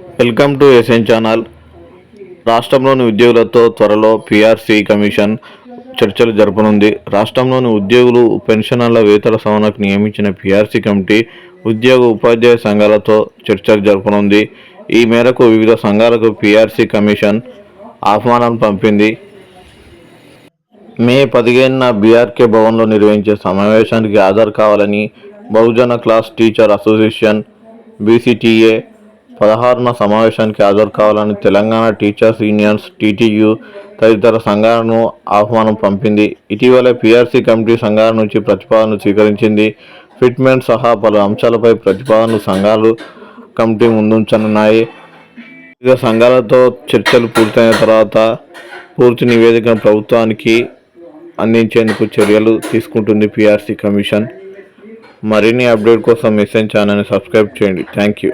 Welcome to SN channel. రాష్ట్రంలోని ఉద్యోగులతో త్వరలో పిఆర్సీ కమిషన్ చర్చలు జరపనుంది. రాష్ట్రంలోని ఉద్యోగులు పెన్షనర్ల వేతన సవరణకు నియమించిన పిఆర్సీ కమిటీ ఉద్యోగ ఉపాధ్యాయ సంఘాలతో చర్చలు జరపనుంది. ఈ మేరకు వివిధ సంఘాలకు పిఆర్సీ కమిషన్ ఆహ్వానం పంపింది. మే పదిహేనున బీఆర్కే భవన్లో నిర్వహించే సమావేశానికి హాజరు కావాలని Bahujan class teacher association BCTA పదహారున సమావేశానికి హాజరు కావాలని తెలంగాణ టీచర్స్ యూనియన్స్ టీటీయూ తదితర సంఘాలను ఆహ్వానం పంపింది. ఇటీవలే పీఆర్సీ కమిటీ సంఘాల నుంచి ప్రతిపాదనలు స్వీకరించింది. ఫిట్మెంట్ సహా పలు అంశాలపై ప్రతిపాదనలు సంఘాలు కమిటీ ముందుంచనున్నాయి. వివిధ సంఘాలతో చర్చలు పూర్తయిన తర్వాత పూర్తి నివేదికను ప్రభుత్వానికి అందించేందుకు చర్యలు తీసుకుంటుంది పిఆర్సీ కమిషన్. మరిన్ని అప్డేట్ కోసం మెసేజ్ ఛానల్ని సబ్స్క్రైబ్ చేయండి. Thank you.